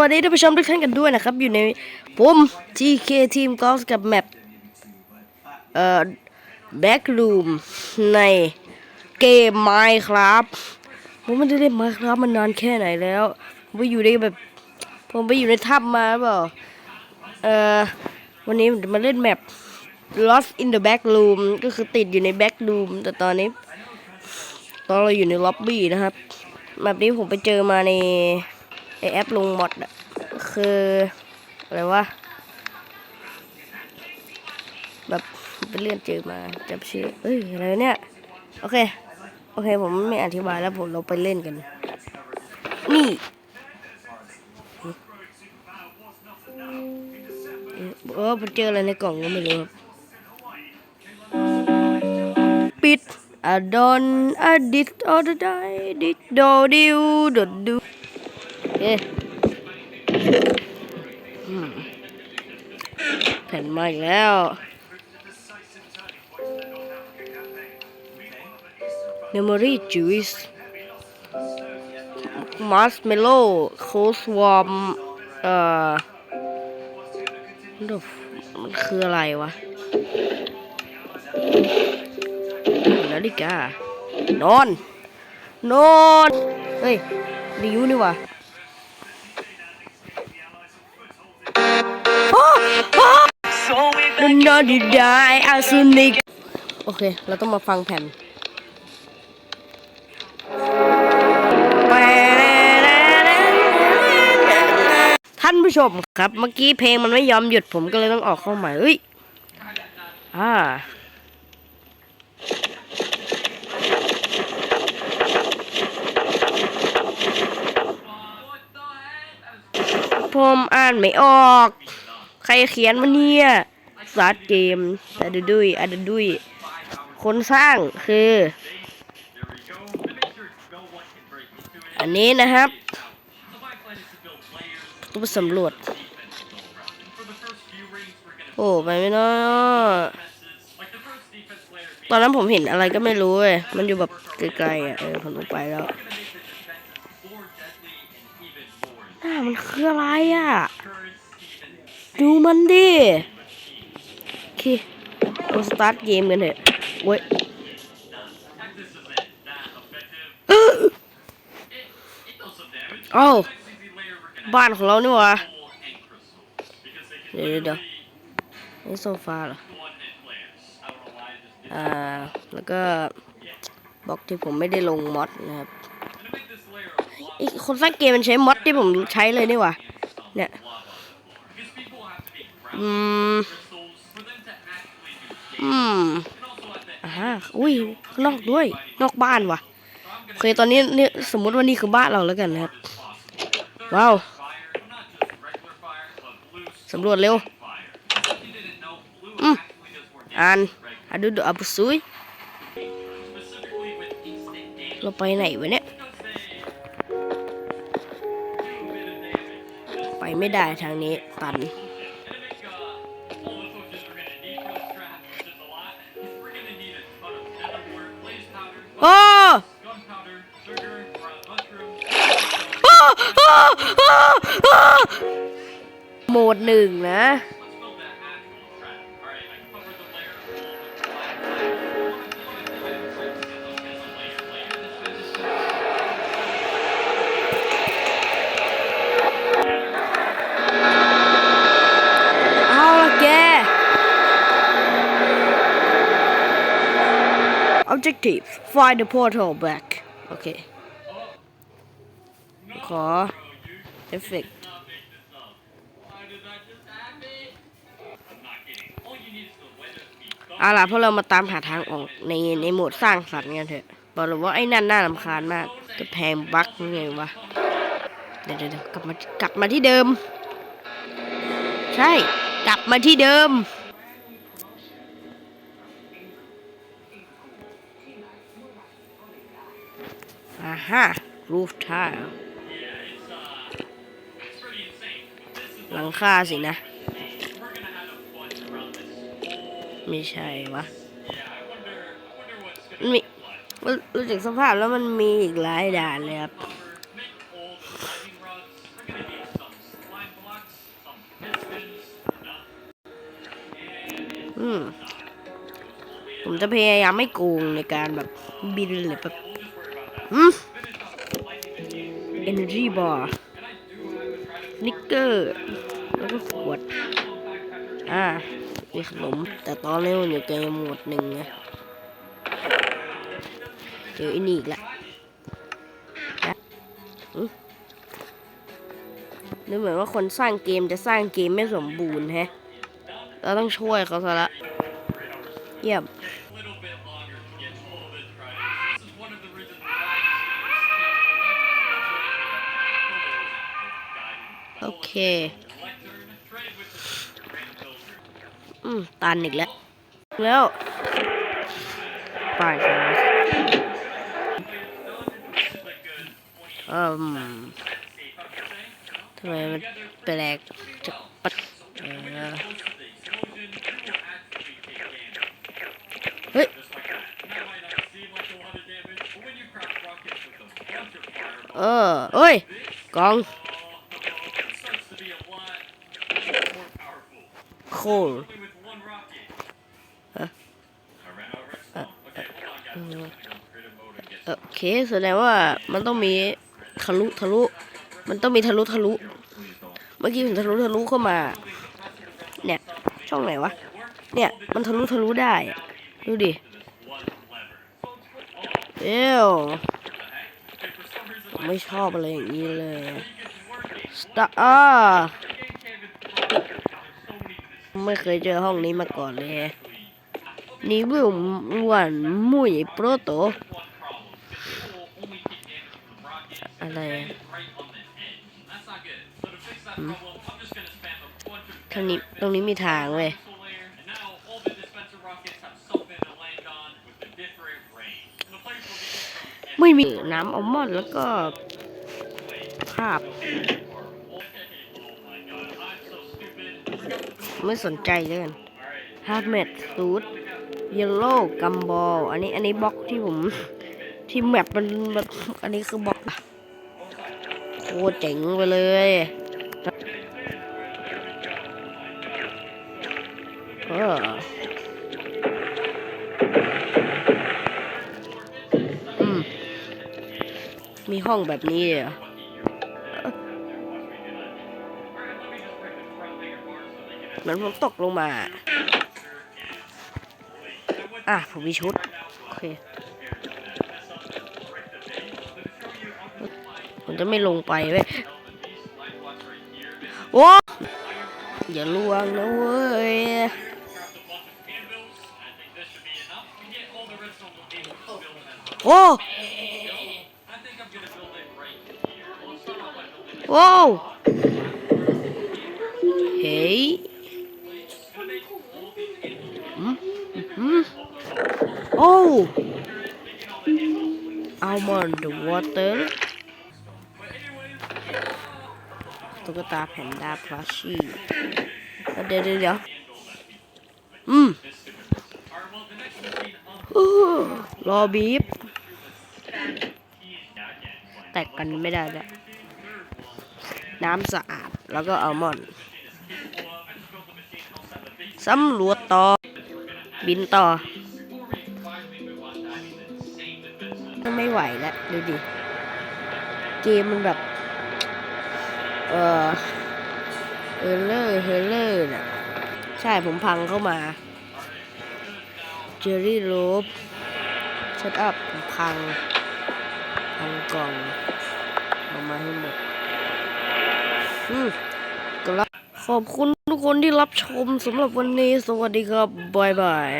วัสดีท่านผู้ชมทุกท่านกันด้วยนะครับ อยู่ในผม TK Team Golf กับแมปเอ่อ Backroom ในเกม Minecraft ผมไม่ได้เล่น Minecraft มานานแค่ไหนแล้วผมไปอยู่ในแบบ ผมไปอยู่ในถ้ำมาหรือเปล่าเอ่อวันนี้มจะมาเล่นแมป Lost in the Backroom ก็คือติดอยู่ใน Backroom แต่ตอนนี้ ตอนเราอยู่ในล็อบบี้นะครับแบบนี้ผมไปเจอมาใน ไอแอปลงมอดอะคืออะไรวะแบบไปเลื่อนเจอมาจำชื่อเอ้ยอะไรเนี่ย โอเค โอเค ผมไม่อธิบายแล้วผมเราไปเล่นกัน นี่เออผมเจออะไรในกล่องก็ไม่รู้ปิดอดอนอดิดออดได้ดิดโดดิวโดดดู เอ๊ะอืมแผ่นมาอีกแล้ว Memory Juice Marshmallow Cold Warm เอ่อมันคืออะไรวะนาฬิกานอน นอน เฮ้ยดิวนี่วะ นอนนอนดีได้อาซูนิกโอเค เราต้องมาฟังแผ่นท่านผู้ชมครับเมื่อกี้เพลงมันไม่ยอมหยุดผมก็เลยต้องออกเข้าใหม่เฮ้ยอ่าผมอ่านไม่ออก ใครเขียนมาเนี่ย สตาร์ทเกมอะดดุยอะดดุยคนสร้างคือ อันนี้นะครับต้องไปสำรวจ โอ้ไปไม่น้อยตอนนั้นผมเห็นอะไรก็ไม่รู้เว้ย มันอยู่แบบไกลๆอะ เออผมลงไปแล้วน้ามันคืออะไรอะ ดูมันดิ เคเราสตาร์ทเกมกันเถอะเว้ยเอ้าบ้านของเรานี่วะเดี๋ยวเดี๋ยวนี่โซฟาเหรอ อ่า แล้วก็บล็อกที่ผมไม่ได้ลงมอดนะครับอีกคนสร้างเกมมันใช้มอดที่ผมใช้เลยนี่ว่าเนี่ย อืม อืมอ่าอุ้ยข้างนอกด้วย นอกบ้านว่ะโอเคตอนนี้เนี่ยสมมุติว่านี่คือบ้านเราแล้วกันนะครับว้าวสำรวจเร็วอืมอ่านอ่าดูดูอับซุยเราไปไหนวะเนี่ย ไปไม่ได้ทางนี้ตัน โหมดหนึ่งนะเอาละแก Objective Find the portal back โอเค ขอ Effect เอาล่ะพวกเรามาตามหาทางออกในในโหมดสร้างสรรค์กันเถอะ บอกเลยว่าไอ้นั่นน่ารำคาญมากจะแพงบั๊กยังไงวะ เดี๋ยวเดี๋ยวกลับมากลับมาที่เดิม ใช่ กลับมาที่เดิม อ่าฮะ roof tile หลังคาสินะ ไม่ใช่วะมีรู้จักสภาพแล้วมันมีอีกหลายด่านเลยครับอืมผมจะพยายามไม่โกงในการแบบบินหรือแบบอืม energy bar นิกเกอร์ แล้วก็ขวด อ่ามีขนมแต่ตอนนี้มันอยู่เกมหมวดหนึ่งไงเจออ้นี่อีกล้วนะอืมดูเหมือนว่าคนสร้างเกมจะสร้างเกมไม่สมบูรณ์แฮะ เราต้องช่วยเขาซะละ เยี่ยม little bit longer to อืมตันอีกแล้ว แล้วไปครับอืมทำไมมันแปลกจะปัดเฮ้ยเออเอ้ยกอง Starts โอเคแสดงว่ามันต้องมีทะลุทะลุ มันต้องมีทะลุทะลุ เมื่อกี้ผมทะลุทะลุเข้ามา เนี่ย ช่องไหนวะ เนี่ย มันทะลุทะลุได้ ดูดิเอ้วผมไม่ชอบอะไรอย่างนี้เลยสตาร์ไม่เคยเจอห้องนี้มาก่อนเลยนี่วิวหวานมุยโปรโต อะไรอะ right on the edge. That's not good. So to fix that problem, I'm just gonna spam a bunch of ทางนี้ตรงนี้มีทางเว้ย missile layer, and now all the dispenser rockets have something to land on with a different range. And the players will get hit from ไม่มีน้ำอัลมอนด์แล้วก็ภาพ Oh my god, I'm so stupid. ไม่สนใจเลยกันฮาร์ดเมดซูดเยลโล่กัมบอลอันนี้อันนี้บล็อกที่ผม ที่แมปมันแบบอันนี้คือบล็อกอะ โคตรเจ๋งไปเลยเอออืมมีห้องแบบนี้เหรอเหมือนผมตกลงมา อะ ผมมีชุด โอเค จะไม่ลงไปเว้ยโอ้อย่าลวงนะเว้ยโอ้ I think I'm gonna build it right here. We'll start off ตุ๊กตาแพนด้าพลัชชี่เดี๋ยวเดี๋ยวเดี๋ยวอืมรอบีบ แตกกันไม่ได้แล้วน้ำสะอาดแล้วก็อัลมอนด์สำรวจต่อ บินต่อ ไม่ไหวแล้วดูดิ เกมมันแบบ เออเฮเลอร์เฮเลอร์น่ะใช่ผมพังเข้ามา เจอรี่โลบเซตอัพพัง พังกล่องเอามาให้หมดอืมก็รับขอบคุณทุกคนที่รับชมสำหรับวันนี้ สวัสดีครับ บ๊ายบาย